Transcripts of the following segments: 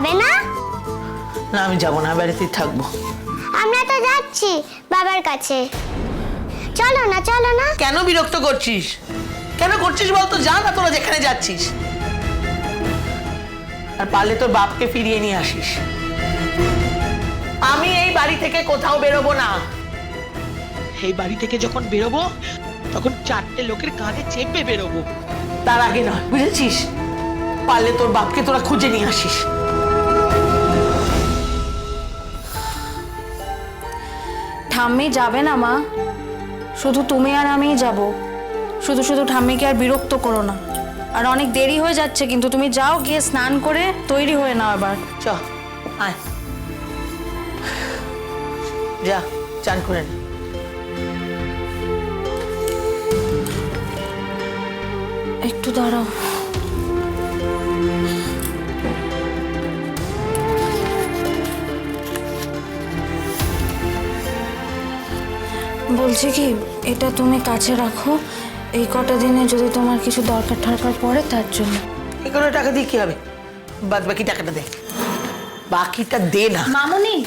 যাবে না? না আমি যাব না বাড়িতেই থাকব। আমরা তো যাচ্ছি বাবার কাছে। চলো না চলো না। কেন বিরক্ত করছিস? কেন করছিস বলতো? যা না তোরা যেখানে যাচ্ছিস। আর পারলে তোর বাপকে ফিরিয়ে নিয়ে আসিস। আমি এই বাড়ি থেকে কোথাও বেরোবো না। এই বাড়ি থেকে যখন বেরোবো তখন চারটে লোকের কাঁধে চেপে বেরোবো। তার আগে নয় বুঝেছিস? পারলে তোর বাপকে তোরা খুঁজে নিয়ে আসিস। ঠাম্মি যাবে না মা। শুধু তুমি আর আমিই যাব। শুধু শুধু ঠাম্মিকে আর বিরক্ত করো না। আর অনেক দেরি হয়ে যাচ্ছে কিন্তু তুমি যাও গিয়ে স্নান করে তৈরি হয়ে নাও এবার। চ আয়। যা চান করে নে। একটু দাঁড়াও। বলছি কি এটা তুমি কাছে রাখো। এই কটা দিনে যদি তোমার কিছু দরকার ঠরকার পড়ে তার জন্য। এগুলো টাকা দিয়ে কি হবে? বাদ বাকি টাকাটা দে। বাকিটা দে না। মামুনি!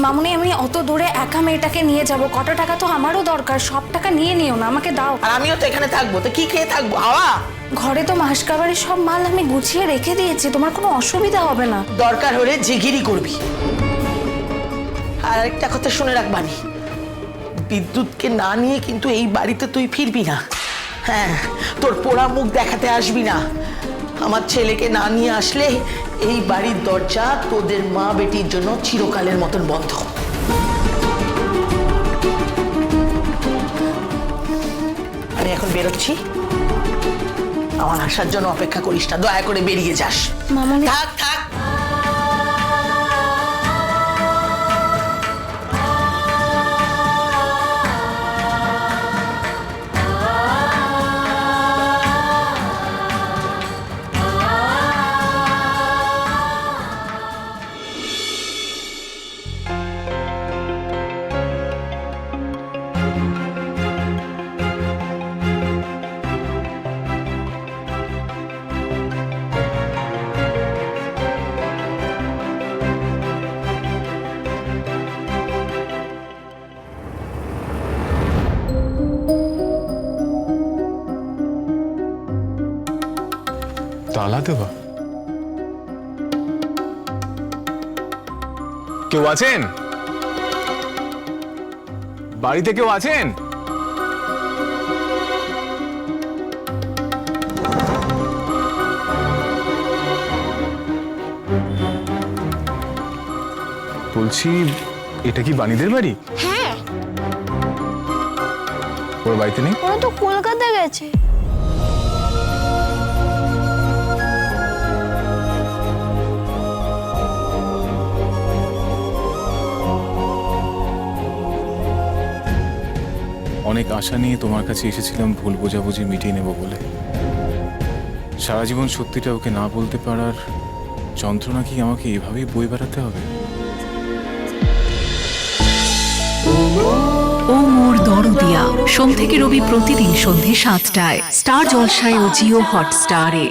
মামুনি আমি অত দূরে একা মেয়েটাকে নিয়ে যাব। কটা টাকা তো আমারও দরকার সব টাকা নিয়ে নিও না আমাকে দাও। আর আমিও তো এখানে থাকব তো কি খেয়ে থাকব? হাওয়া? ঘরে তো মাসকাবারের সব মাল আমি গুছিয়ে রেখে দিয়েছি তোমার কোনো অসুবিধা হবে না। দরকার হলে জিগিরি করবি। আর একটা কথা শুনে রাখ বানি। বিদ্যুৎকে না নিয়ে কিন্তু এই বাড়িতে তুই ফিরবি না। হ্যাঁ তোর পোড়া মুখ দেখাতে আসবি না। আমার ছেলেকে না নিয়ে আসলে এই বাড়ির দরজা তোদের মা বেটির জন্য চিরকালের মতন বন্ধ। আমি এখন বেরোচ্ছি। আমার আসার জন্য অপেক্ষা করিস না দয়া করে বেরিয়ে যাস। থাক থাক। তালা দেওয়া। কেউ আছেন? বাড়িতে কেউ আছেন? বলছি এটা কি বাণীদের বাড়ি? হ্যাঁ। ওর বাড়িতে নেই? ওরা তো কলকাতা গেছে। অনেক আশা নিয়ে তোমার কাছে এসেছিলাম ভুল বোঝাবুঝি মিটিয়ে নেব বলে। সারা জীবন সত্যিটা ওকে না বলতে পারার যন্ত্রণা কি আমাকে এভাবেই বই বেড়াতে হবে? ও মোর দরদিয়া। সোম থেকে রবি প্রতিদিন সন্ধে সাতটায়। স্টার জলসায় ও জিও হটস্টারে।